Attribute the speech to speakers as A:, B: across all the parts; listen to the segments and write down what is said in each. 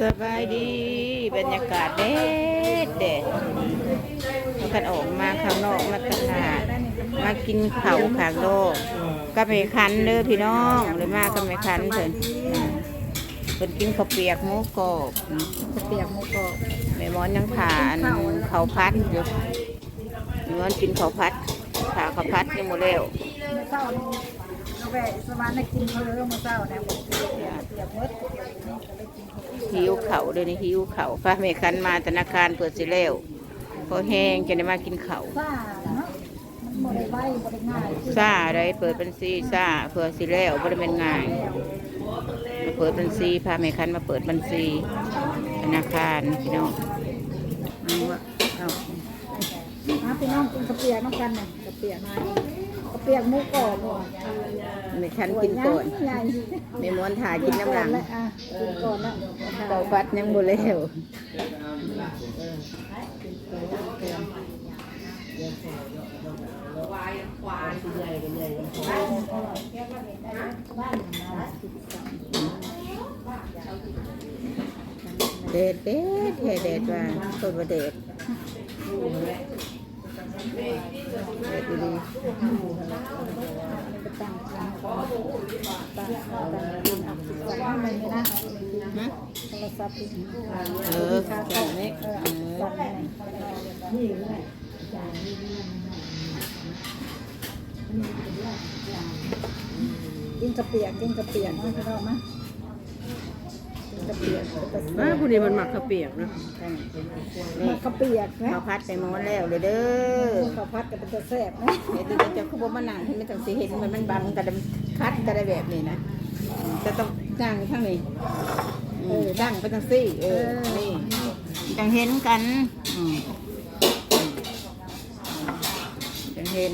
A: สบายดีบรรยากาศเด็ดเด็ดเรากันออกมาข้างนอกมาตลาดมากินข้าวขางโลกก็ไม่คันเด้อพี่น้องเลยมาก็ไม่คันเพิ่นอืมเพิ่นกินข้าวเปียกหมูกรอบ
B: เปียกหมูกรอบ
A: แม่หมอนยังขาอันข้าวพัดอยู่แม่หมอนกินข้าวพัดขาข้าวพัดยังหมดแล้ว
B: แวะสวรรค์ได้กินเขาเลยเมื่อเช้าเนี่ยผมเปียเปียเมื่อ
A: หิวเขาเดี๋ยวนี้หิวเข่าฟ้าแม่คันมาธนาคารเปิดสิแล้วพอแห้งจะได้มากินเขา
B: ซ่าเนาะมันบ่ได้ไวบ่ได้ง่าย
A: ซ่าได้เปิดบัญชีซ่าเพื่อสิแล้วบ่ได้เป็นง่ายเปิดบัญชีพาแม่คันมาเปิดบัญชีธนาคารพี่น้องเอาวะเอา
B: พี่น้องกินกระเปียน้ำกันน่ะกระเปียมา ปียกหมูกรอบบ่
A: แม่คันกินก่อนม่ม้วนถ่ายกินน้ำหลัง
B: แล้วอะกินก่อนแล้ว
A: เป่าฟัดยังบ่แล้วเด็ดเด็ดเฮ็ดเด็ดว่าคนบ่เด็ด เด็ดดี
B: ไปตั้งตั้งตั้งตั้งกินอะสวรรค์มันนี่นะ
A: ๆฮะ
B: โทรศัพท์อีก
A: เออแค่นี้
B: เออกินกระเปียกกินกระเปียกมาพี่น้องมา กินกระเปียกกระเปี
C: มายผู้นี้มันหมักข้าวเปียกนะ
A: นี่
B: มันกระเปียกนะ
A: ข้าวพัดไปหมดแล้วเด้อเด้อ
B: ข้าวผัดกับเป็นจะแซ่บนะ
A: เดี๋ยวจะจะคือบ่มานั่งให้มันจังสิเห็นมันมันบังกันคัดกันได้แบบนี้นะจะต้องนั่งข้างนี้เออนั่งไปจังซี่ เออนี่จังเห็นกันอืมจังเห็น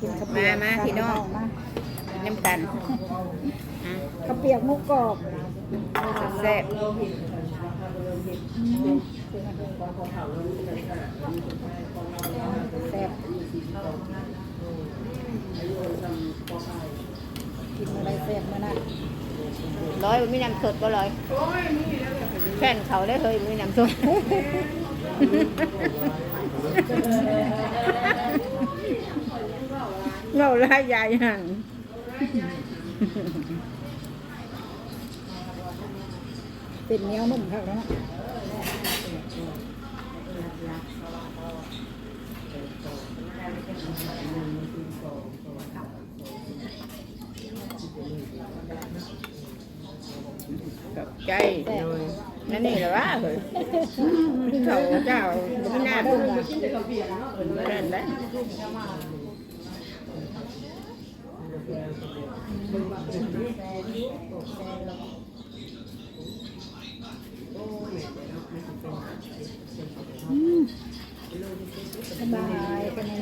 B: กินกระเปียก
A: มา มาพี่น้อง
B: มา
A: น้ำกันอะ
B: กระเปียกหมูกรอบ
A: แซ่บ
B: แซ่บกินอะไรแซ่บมานะ
A: ร้อยบ่มีน้ำสดบ่ร้อยแค่นเขาได้เคยบ่มีน้ำสด เราลายยายหัน
B: เป็นเหนียวนุ่มครับแล้วนะ
A: กับใจ นั่นนี่แหละว่าเฮ้ยเขาเจ้าบ่มีหน้าบุญนั่นได้
B: สบายเป็นไง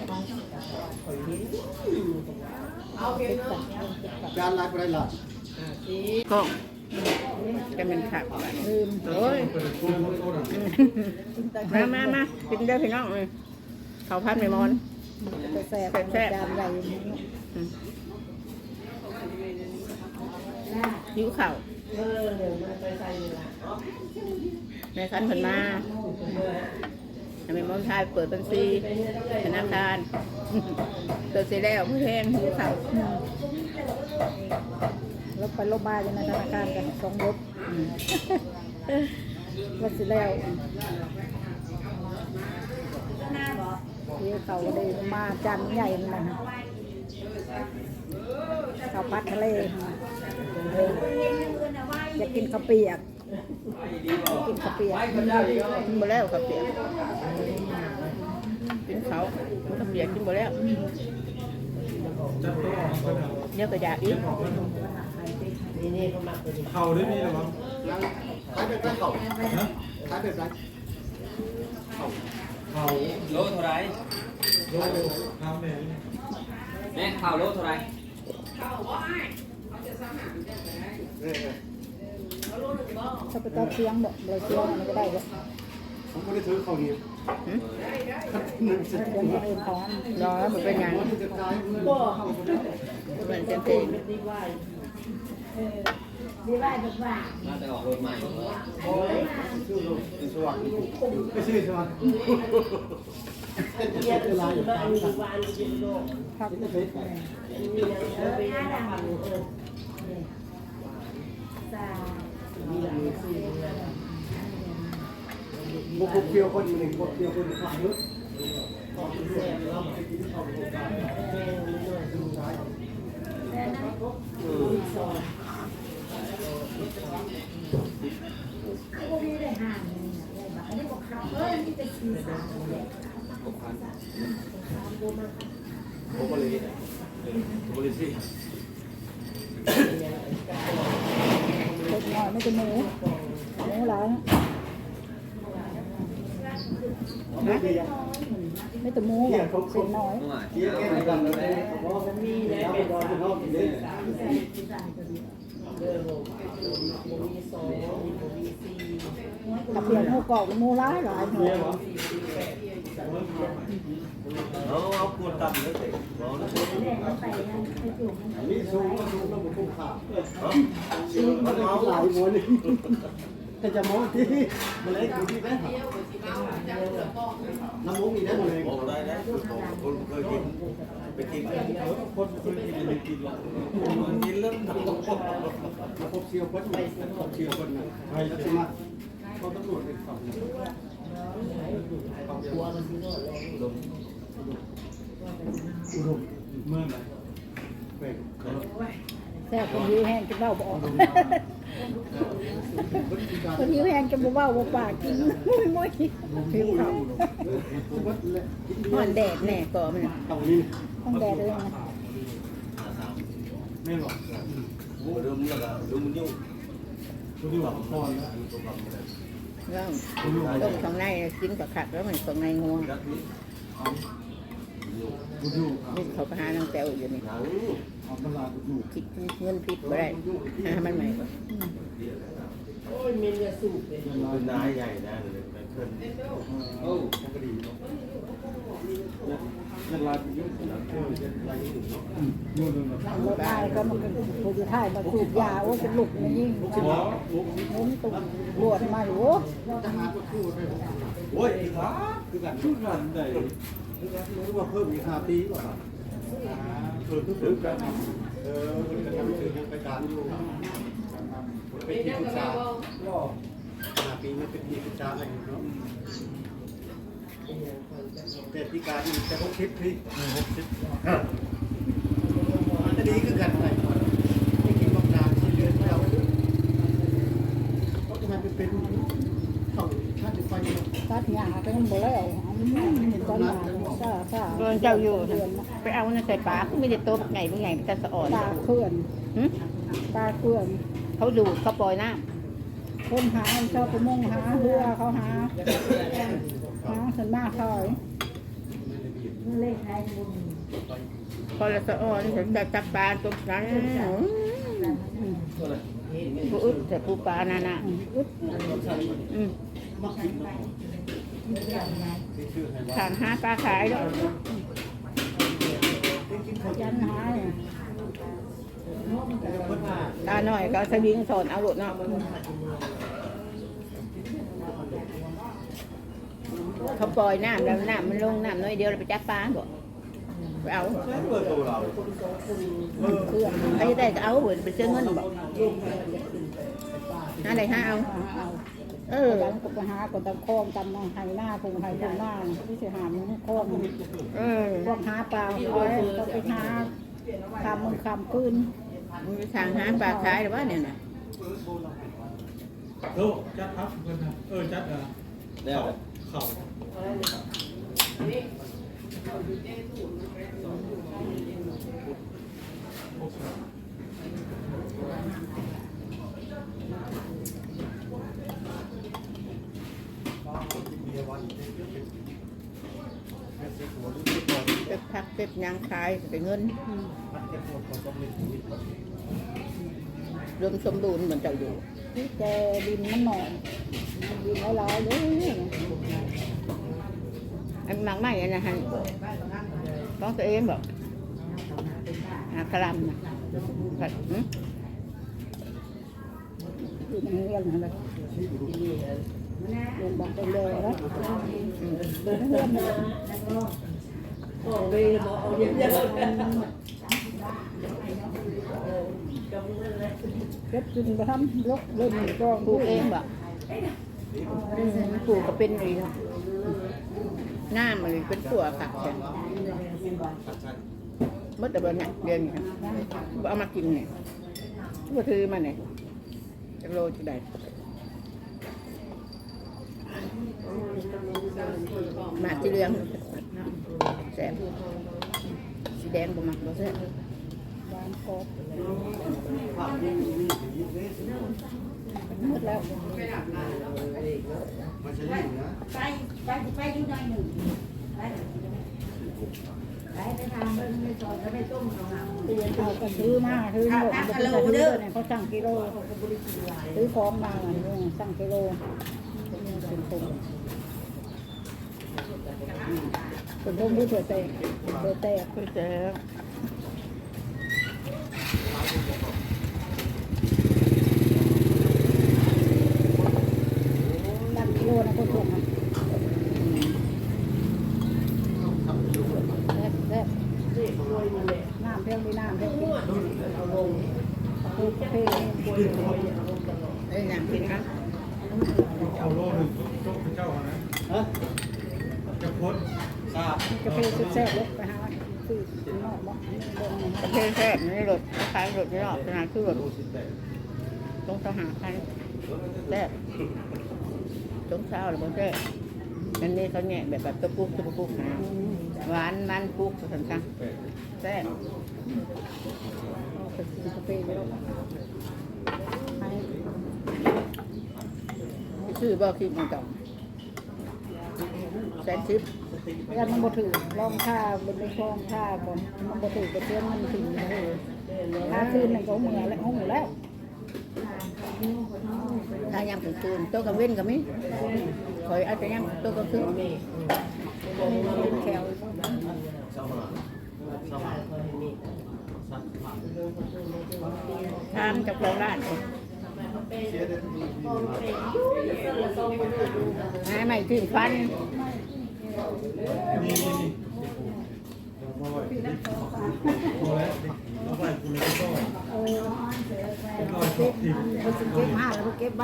D: จานลายไปได้หลับ
A: ก็ จะเป็นผักว่ะ
B: ลืม
A: โอ้ยมามามากินเด้อพี่น้องเลยเขาพัดไม่มอน
B: แซ่บ
A: แซ่บ
B: จานใหญ่
A: อืมหิวเข่าในคันผลมาทำไมมอนชายเปิดบัญชีธนาคารเปิดเสร็จแล้วผู้แทนหิวเข่า
B: แล้วไปลบมาอยู่ในธนาคารกันสองรถ
A: อืม
B: ว่าสิแล้วเที่ยวเขาเลยมาจานใหญ่นะข้าวผัดทะเลอยากกินข้าวเปียกกินข้าวเปียก
A: กินบ่แล้วกับเปียกกินเขามันก็เปียกกินบ่แล้วเดี๋ยวก็อยากอีก
D: เขาได้มีหรอวะขายแบบไรเขาขายแบบไรเขา
E: โลเท่าไร
D: โลทำเนี่
E: แม่ข้าวโลเท่าไหร
D: เรื่อย
B: ถ้าไปตัดเสียงบ่เลยเสียงมันก็ได้บ่
D: ผมไม่ได้ซื้อข้าวเหนียว
A: หึ
D: หนึ่งสิบ
B: เดี๋ยวนี้เองของ
A: รอมันเป็นยัง
D: มันจะกลายเป็น
A: เป็น
E: น่าจะออกรถใหม่
D: ชื่อลงเป็นสว่างไม่ใช่สว่างเยอะเวลาอยู่ตามกัน
B: พัก
D: ไม่ใช่บุกเกี่ยวคนหนึ่งบุกเกี่ยวคนขายเยอะ
E: ผมก็เลยผมก็เลยสิ
B: เล็กน้อยไม่เป็นหมูหมูหลาย
D: ไม่ดีอะ
B: ไม่แต่หมูหรอกเส้นน้อย
E: เมื่อ
D: กี่ยวแก้กันเลยเพราะมันมีแล้ไรอจะนอกนี่
B: กับเปลี่ยนหูกรอบหมูร้ายหลายหน่อย
E: เอาเอาควรตำเลยสิรอนะ
D: นี่สูงก็สูงแล้วมันคุ้มค่าสูงมันเอาหลายมวนนี่แต่จะม้วนที่มันเล็กอยู่ที่แม่น้ำมุ้งนี่นะมันเล็ก
E: บอกได้นะคนเคยกินไปกินคนเคยกินไปกินหรอกกินเริ่มทำตก
D: มาพบเชียวคนไหนพบเชียวคนไหนใครจะม เขาตำรวจเป็นฝั่งอุดมเมื่อไหร่เป็น
B: แซ่บคนหิวแห้งจะเบ้าบออกคนหิวแห้งจะบ่เบ้าบ่ปากกินมุ้ยหิวเขา
A: ห่อนแดดแน่ก่อมัน
D: ตรงนี้
B: ต้องแดดเลยนะ
D: ไม่หรอก
E: โอ้เริ่มแล้วก็เริ่มมันยุ่ง
D: ดูดีกว่าพอแล้ว
A: เรื่องต้มข้างในกินกับขักแล้วมันข้างในง่วง
E: รักนี้
D: ดูดู
A: นี่เขาไปหาน้องแต้วอยู่นี่
E: หนัง
D: เอาตลาดดู
A: คิดเงินผิดบ่ได้หามันใหม่ก่อน
E: เป็นนายใหญ่นะเลยไปขึ้น
D: โอ้ก็ดีเนาะเวลาไปยุ่งกับเออเวลายุ่งเนาะ นู่นนู่น
B: รถไายก็มันเป็นผู้ที่ถ่ายมาสูบยาโอ้เป็นลูกยิ่งเน้นตุ่มบวชมาอยู่
E: โอ้ยอีกครับ
D: คือกันคือกันได้รู้ว่าเพิ่มอีกห้าปีกว่าเพิ่มทุกกันเออมันก็ทำสื่อยังไปการอยู่เป็นที่ปรึกษาห้าปีมันเป็นที่ปรึกษาอะไรเนาะ แต่ที่การอีกจะหกสิบพี่หกสิบมันจะดีขึ้นกันไปไม่กินบางนานที่เดือนเราเพราะมันเป็นเขาชาติไฟเนาะ
B: ตัดหญ้าไปมันบ่แล้วต้นหญ้าซ่าซ่า
A: โดนเจ้าอยู่ไปเอาในใส่ปากไม่ได้โต๊ะไงเป็นไงเป็นตาสะอ่อน
B: ตาเคลื่อนตาเคลื่อน
A: เขาดูเขาปล่อยน้
B: คนหาชอบประมงหาเรือเขาหา หาสันมากซอยำ
A: พอละสะอ่อนถึงจะจับปลาตกนั้นผู้อึดแต่ผู้ปลานั่นน่ะ
B: อึด
A: อืมทางหาปลาขายด้วย
B: ยันหาเนี่ย
A: ตาหน่อยก็สวิงสอนเอาหลุดเนาะ เขาปล่อยน้ำแล้วน้ำมันลงน้ำน้อยเดียวเราไปจับปลาบอกไปเอา
E: เปิดตัวเรา
B: เคลื่อน
A: ใครจะได้ก็เอาเหมือนไปซื้อเงินบอกหาอะไรหาเอา
B: หาเอา
A: เอ
B: เอ
A: อ
B: อก็ไปหากดตะคองตำไห้หน้าคงไห้ตรงหน้าที่สิหามันคอง
A: เออ
B: พวกหาปลาเอาไว้ก็ไปหาคำมึงคำปืน
A: มึงไปทางหาปลาขายหรือว่าเนี่ยนะ
C: โลจัดครับเพื่อนนะเออจัดอะ
E: แล้ว
C: เข่า
A: เก็บผักเก็บหยางขายไปเงินรวมสมบูรณ์เหมือนเจ้าอยู่
B: ที่แกดินมันหนอยดินหลายๆเลย
A: อันมักไม่อันนะฮะต้องตัวเองบอกอาคลำนะแบบหืม
B: อยู่ในเรือนอะไรลงบังเป็นเลยแล้ว
A: อืม
B: เดินเรือนเลย
E: บอกเลยบอกเอาเยอะๆ
B: เก็บกินไปทำลกเล่นกอง
A: ปลูกเองบอกอืมปลูกก็เป็นเลยนะ หน้ามันเลยเป็นตัวค่ะแต่เมื่อแต่เบอร์เนี่ยเดือนนี่ยเอามากินเนี่ยชั่วถือมาเนี่ยจะโลจะได้หมากสีเหลืองแซ่บสีแดงบ่มักบ่แซ่บ
B: วางกอบมืดแล้ว
D: มันจะรีบนะ
F: ไปไปไปอยู่หน่อยหนึ่งไปไปไปทางเบิ่งไม่สอนแล้วไม่ต้มเอา
B: เอาก็ซื้อมาซื้อหมดซื้อเด้อเนี่ยเขาสั่งกิโลซื้อของมาเนี่ยสั่งกิโลเป็นคนเป็นพวกผู้เถื่อแตกเถื่อแตก
A: คือแซ่บ
B: สั่งกิโลนะคนพวกนั้นแซ่บแซ่บน้ำเพียงดีน้ำเพียงดีคือเพลง
A: เอ้ยอย่างกินครับ
C: เอาโลหนึ่งจกพระเจ้านะ
D: ฮะ
C: จะพ้น
D: ทราบ
B: กาแฟแซ่บๆลก ไปหาซื้อนอกบ่นี่เบิ่ง
A: ประเทแซ่บนี่รถคล้ายรถนี่หรอกขนาดคือรถต้องสหาคันแซ่บจงเช้าหรือบ่แซ่บอันนี้เขาแงะแบบแบบตะปุกตะปุกนะหวานมันปุกสันสังแซ่บ
B: เอาไปกินกาแฟไปแล้วให้
A: ชื่อบ่คิดมันต่อแสนชิป
B: ยันมันบ่ถือลองค่าบนในคลองค่าก่อนมันบ่ถือก็เชื่อมันถึงเลยค่าคืนมันก็เหมือแล้วห้องแล้ว
A: ถ้ายังถึงคืนต๊ะกับเว้นกับมิคอยอาแต่ยังต๊ะกับคืน
B: เป็นแถว
A: ทามจากโรงร้าน
D: ได้ทุกที
A: หาใหม่ถึงฟัน
C: นี่นี่นี่พอแล้วพอแล้วเอาไปคุณเลยก็
B: เออ
C: ก็ชอบที
B: มันสิเก็บห้าแล้วก็เก็บใบ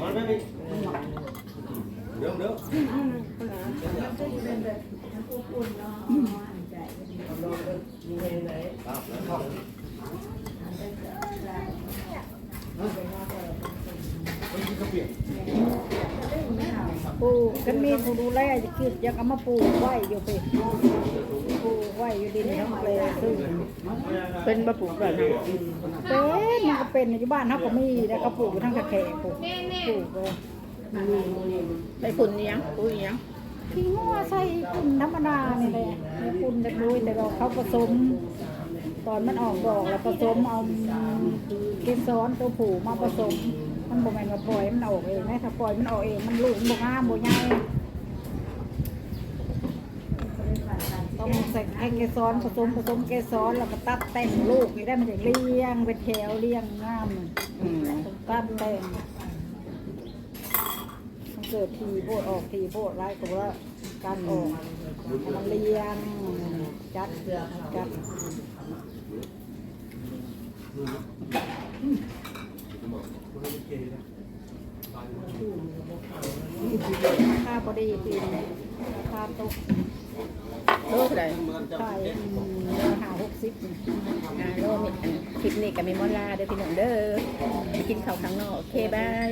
D: มันไม่มีเดี๋ยวเดี๋ยว
B: ปลูกกันมีผู้ดูแลจะคิดอยากเอามาปลูกไว้อยู่ไปปลูกไว้อยู่ดินทั้งเปลซึ่ง
A: เป็นบะปลูกแบบนั้น
B: เป็นมันก็เป็นอยู่บ้านเขาก็มีแล้วก็ปลูกอยู่ทั้งกระแขปลูกปลูกเลย
A: ไปฝุ่นเนี้ยงปุ้ยเนี้ยง
B: ขี้งัวใส่ปุ่นธรรมดานี่แหละในปุ่นจะดูแต่เราเขาผสม ตอนมันออกดอกแล้วผสมเอาเกสรตัวผูมาผสม มันบ่แม่นว่าปล่อยมันออกเองนะถ้าปล่อยมันออกเองมันลูกมันบ่งามบ่ใหญ่ต้องใส่ให้เกสรผสมผสมเกสรแล้วก็ตัดแต่งลูกนี่ได้มันจะเลี้ยงเป็นแถวเลี้ยงงามนี่
A: อืม
B: ต้องตัดแต่งมันเกิดทีโพดออกทีโพดไร้ายก็ว่าการออกมันเลี้ยงจัดจัด ราคาพอดีกินราคาตก
A: โลกใด
B: ขายหาหกสิบ
A: อ่าโลกคลิปนี้กับมีมอลลาเด้อพี่น้องเด้อไปกินข้าวข้างนอกโอเคบาย